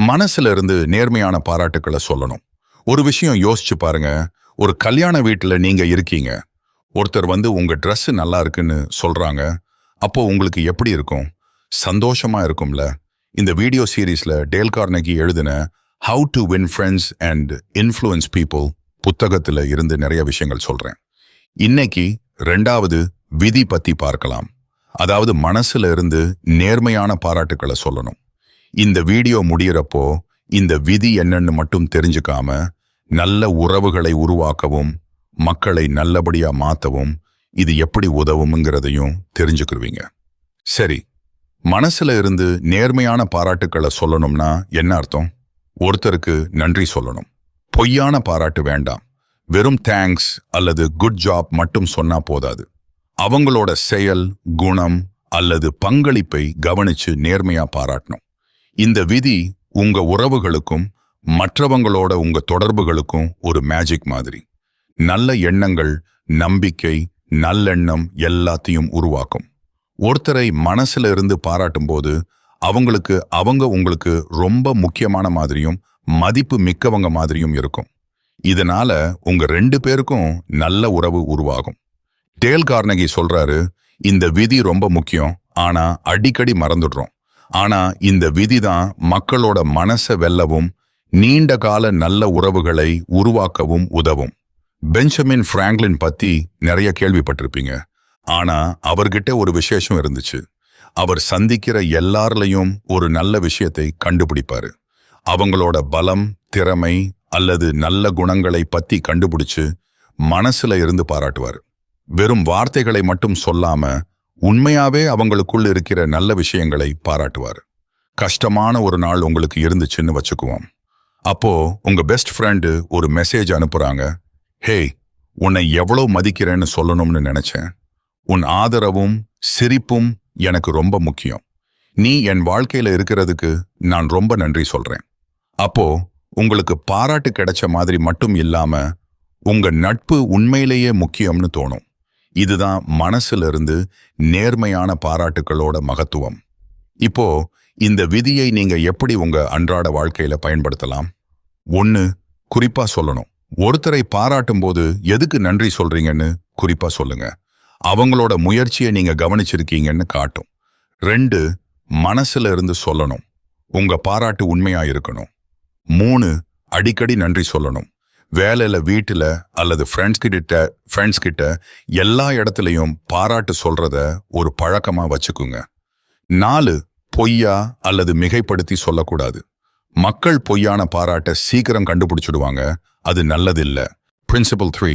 மனசுல இருந்து நேர்மையான பாராட்டுக்களை சொல்லணும். ஒரு விஷயம் யோசிச்சு பாருங்க. ஒரு கல்யாண வீட்டுல நீங்க இருக்கீங்க. ஒருத்தர் வந்து உங்க ட்ரெஸ் நல்லா இருக்குன்னு சொல்றாங்க. அப்போ உங்களுக்கு எப்படி இருக்கும்? சந்தோஷமா இருக்கும்ல. இந்த வீடியோ சீரீஸ்ல டேல் கார்னகி எழுதின how to win friends and influence people புத்தகத்துல இருந்து நிறைய விஷயங்கள் சொல்றேன். இன்னைக்கு ரெண்டாவது விதி பத்தி பார்க்கலாம். அதாவது மனசுல இருந்து நேர்மையான பாராட்டுக்களை சொல்லணும். இந்த வீடியோ முடிகிறப்போ இந்த விதி என்னன்னு மட்டும் தெரிஞ்சுக்காம நல்ல உறவுகளை உருவாக்கவும் மக்களை நல்லபடியா மாத்தவும் இது எப்படி உதவும்ங்கிறதையும் தெரிஞ்சுக்கிருவீங்க. சரி மனசுல இருந்து நேர்மையான பாராட்டுக்களை சொல்லணும்னா என்ன அர்த்தம்? ஒருத்தருக்கு நன்றி சொல்லணும். பொய்யான பாராட்டு வேண்டாம். வெறும் தேங்க்ஸ் அல்லது குட் ஜாப் மட்டும் சொன்னா போதாது. அவங்களோட செயல் குணம் அல்லது பங்களிப்பை கவனிச்சு நேர்மையா பாராட்டணும். இந்த விதி உங்க உறவுகளுக்கும் மற்றவங்களோட உங்க தொடர்புகளுக்கும் ஒரு மேஜிக் மாதிரி. நல்ல எண்ணங்கள் நம்பிக்கை நல்லெண்ணம் எல்லாத்தையும் உருவாக்கும். ஒருத்தரை மனசுல இருந்து பாராட்டும் போது அவங்களுக்கு அவங்க உங்களுக்கு ரொம்ப முக்கியமான மாதிரியும் மதிப்பு மிக்கவங்க மாதிரியும் இருக்கும். இதனால உங்க ரெண்டு பேருக்கும் நல்ல உறவு உருவாகும். டேல் கார்னகி சொல்றாரு இந்த விதி ரொம்ப முக்கியம் ஆனா அடிக்கடி மறந்துடுறோம். ஆனா இந்த விதி தான் மக்களோட மனசை வெல்லவும் நீண்ட கால நல்ல உறவுகளை உருவாக்கவும் உதவும். பெஞ்சமின் பிராங்க்லின் பத்தி நிறைய கேள்விப்பட்டிருப்பீங்க. ஆனா அவர்கிட்ட ஒரு விசேஷம் இருந்துச்சு. அவர் சந்திக்கிற எல்லார்லயும் ஒரு நல்ல விஷயத்தை கண்டுபிடிப்பாரு. அவங்களோட பலம் திறமை அல்லது நல்ல குணங்களை பத்தி கண்டுபிடிச்சு மனசுல இருந்து பாராட்டுவார். வெறும் வார்த்தைகளை மட்டும் சொல்லாம உண்மையாவே அவங்களுக்குள்ள இருக்கிற நல்ல விஷயங்களை பாராட்டுவார். கஷ்டமான ஒரு நாள் உங்களுக்கு இருந்துச்சுன்னு வச்சுக்குவோம். அப்போ உங்க பெஸ்ட் ஃப்ரெண்டு ஒரு மெசேஜ் அனுப்புறாங்க. ஹே உன்னை எவ்வளவு மதிக்கிறேன்னு சொல்லணும்னு நினைச்சேன். உன் ஆதரவும் சிரிப்பும் எனக்கு ரொம்ப முக்கியம். நீ என் வாழ்க்கையில இருக்கிறதுக்கு நான் ரொம்ப நன்றி சொல்றேன். அப்போ உங்களுக்கு பாராட்டு கிடைச்ச மாதிரி மட்டும் இல்லாம உங்க நட்பு உண்மையிலேயே முக்கியம்னு தோணும். இதுதான் மனசிலிருந்து நேர்மையான பாராட்டுக்களோட மகத்துவம். இப்போ இந்த விதியை நீங்க எப்படி உங்க அன்றாட வாழ்க்கையில பயன்படுத்தலாம்? ஒன்னு குறிப்பா சொல்லணும். ஒருத்தரை பாராட்டும் போது எதுக்கு நன்றி சொல்றீங்கன்னு குறிப்பா சொல்லுங்க. அவங்களோட முயற்சியை நீங்க கவனிச்சிருக்கீங்கன்னு காட்டும். ரெண்டு மனசுல இருந்து சொல்லணும். உங்க பாராட்டு உண்மையா இருக்கணும். மூணு அடிக்கடி நன்றி சொல்லணும். வேலையில் வீட்டில் அல்லது ஃப்ரெண்ட்ஸ் கிட்ட ஃப்ரெண்ட்ஸ் கிட்ட எல்லா இடத்துலையும் பாராட்டு சொல்கிறத ஒரு பழக்கமாக வச்சுக்குங்க. நாலு பொய்யா அல்லது மிகைப்படுத்தி சொல்லக்கூடாது. மக்கள் பொய்யான பாராட்டை சீக்கிரம் கண்டுபிடிச்சிடுவாங்க. அது நல்லதில்லை. பிரின்சிபல் த்ரீ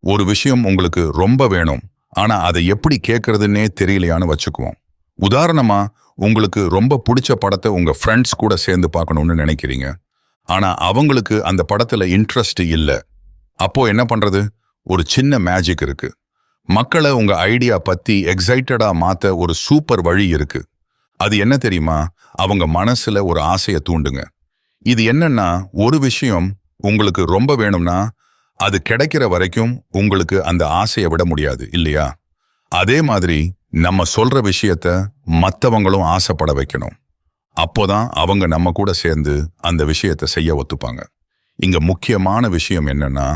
ஒரு விஷயம் உங்களுக்கு ரொம்ப வேணும். ஆனால் அதை எப்படி கேட்குறதுன்னே தெரியலையான்னு வச்சுக்குவோம். உதாரணமாக உங்களுக்கு ரொம்ப பிடிச்ச படத்தை உங்கள் ஃப்ரெண்ட்ஸ் கூட சேர்ந்து பார்க்கணுன்னு நினைக்கிறீங்க. ஆனா அவங்களுக்கு அந்த படத்துல இன்ட்ரெஸ்ட் இல்ல. அப்போ என்ன பண்றது? ஒரு சின்ன மேஜிக் இருக்கு. மக்களை உங்க ஐடியா பத்தி எக்ஸைட்டடா மாத்த ஒரு சூப்பர் வழி இருக்கு. அது என்ன தெரியுமா? அவங்க மனசுல ஒரு ஆசையை தூண்டுங்க. இது என்னன்னா ஒரு விஷயம் உங்களுக்கு ரொம்ப வேணும்னா அது கிடைக்கிற வரைக்கும் உங்களுக்கு அந்த ஆசையை விட முடியாது இல்லையா? அதே மாதிரி நம்ம சொல்ற விஷயத்த மத்தவங்களும் ஆசைப்பட வைக்கணும். அப்போதான் அவங்க நம்ம கூட சேர்ந்து அந்த விஷயத்தை செய்ய ஒத்துப்பாங்க. இங்க முக்கியமான விஷயம் என்னன்னா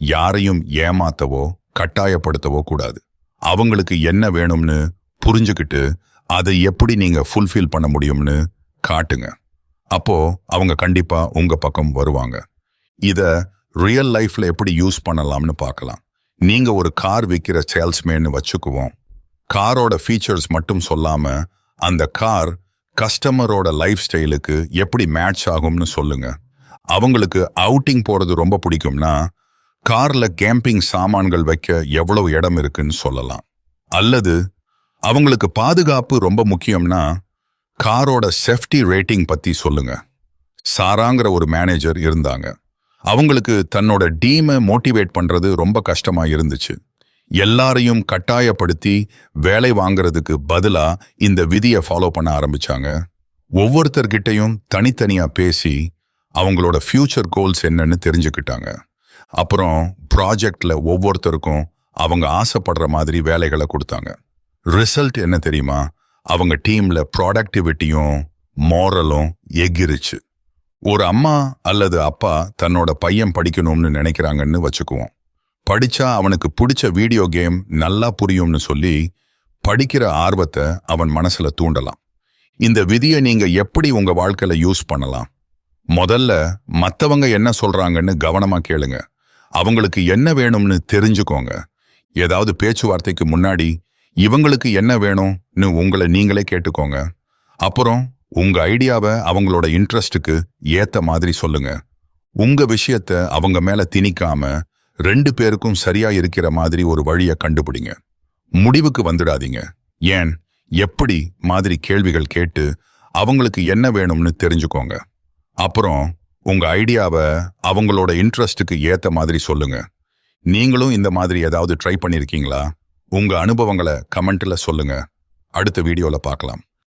யாரையும் ஏமாத்தவோ கட்டாயப்படுத்தவோ கூடாது. அவங்களுக்கு என்ன வேணும்னு புரிஞ்சுக்கிட்டு அதை எப்படி நீங்க ஃபுல்ஃபில் பண்ண முடியும்னு காட்டுங்க. அப்போ அவங்க கண்டிப்பா உங்க பக்கம் வருவாங்க. இத ரியல் லைஃப்ல எப்படி யூஸ் பண்ணலாம்னு பார்க்கலாம். நீங்க ஒரு கார் விற்கிற சேல்ஸ்மேன்னு வச்சுக்குவோம். காரோட ஃபீச்சர்ஸ் மட்டும் சொல்லாம அந்த கார் கஸ்டமரோட லைஃப் ஸ்டைலுக்கு எப்படி மேட்ச் ஆகும்னு சொல்லுங்க. அவங்களுக்கு அவுட்டிங் போகிறது ரொம்ப பிடிக்கும்னா காரில் கேம்பிங் சாமான்கள் வைக்க எவ்வளவு இடம் இருக்குன்னு சொல்லலாம். அல்லது அவங்களுக்கு பாதுகாப்பு ரொம்ப முக்கியம்னா காரோட சேஃப்டி ரேட்டிங் பற்றி சொல்லுங்க. சாராங்கிற ஒரு மேனேஜர் இருந்தாங்க. அவங்களுக்கு தன்னோட டீமை மோட்டிவேட் பண்ணுறது ரொம்ப கஷ்டமாக இருந்துச்சு. எல்லாரையும் கட்டாயப்படுத்தி வேலை வாங்குறதுக்கு பதிலா இந்த விதியை ஃபாலோ பண்ண ஆரம்பிச்சாங்க. ஒவ்வொருத்தர்கிட்டையும் தனித்தனியா பேசி அவங்களோட ஃபியூச்சர் கோல்ஸ் என்னன்னு தெரிஞ்சுக்கிட்டாங்க. அப்புறம் ப்ராஜெக்டில் ஒவ்வொருத்தருக்கும் அவங்க ஆசைப்படுற மாதிரி வேலைகளை கொடுத்தாங்க. ரிசல்ட் என்ன தெரியுமா? அவங்க டீமில் ப்ராடக்டிவிட்டியும் மோரலும் எகிருச்சு. ஒரு அம்மா அல்லது அப்பா தன்னோட பையன் படிக்கணும்னு நினைக்கிறாங்கன்னு வச்சுக்குவோம். படிச்சா அவனுக்கு பிடிச்ச வீடியோ கேம் நல்லா புரியும்னு சொல்லி படிக்கிற ஆர்வத்தை அவன் மனசுல தூண்டலாம். இந்த விதியை நீங்க எப்படி உங்க வாழ்க்கையில யூஸ் பண்ணலாம்? முதல்ல மற்றவங்க என்ன சொல்றாங்கன்னு கவனமா கேளுங்க. அவங்களுக்கு என்ன வேணும்னு தெரிஞ்சுக்கோங்க. ஏதாவது பேச்சுவார்த்தைக்கு முன்னாடி இவங்களுக்கு என்ன வேணும்னு உங்களை நீங்களே கேட்டுக்கோங்க. அப்புறம் உங்க ஐடியாவை அவங்களோட இன்ட்ரெஸ்ட்டுக்கு ஏத்த மாதிரி சொல்லுங்க. உங்க விஷயத்த அவங்க மேல திணிக்காம ரெண்டு பேருக்கும் சரியா இருக்கிற மாதிரி ஒரு வழியை கண்டுபிடிங்க. முடிவுக்கு வந்துடாதீங்க. ஏன்? எப்படி மாதிரி கேள்விகள் கேட்டு அவங்களுக்கு என்ன வேணும்னு தெரிஞ்சுக்கோங்க. அப்புறம் உங்க ஐடியாவை அவங்களோட இன்ட்ரெஸ்ட்டுக்கு ஏற்ற மாதிரி சொல்லுங்க. நீங்களும் இந்த மாதிரி ஏதாவது ட்ரை பண்ணியிருக்கீங்களா உங்க அனுபவங்களை கமெண்ட்ல சொல்லுங்க. அடுத்த வீடியோவில் பார்க்கலாம்.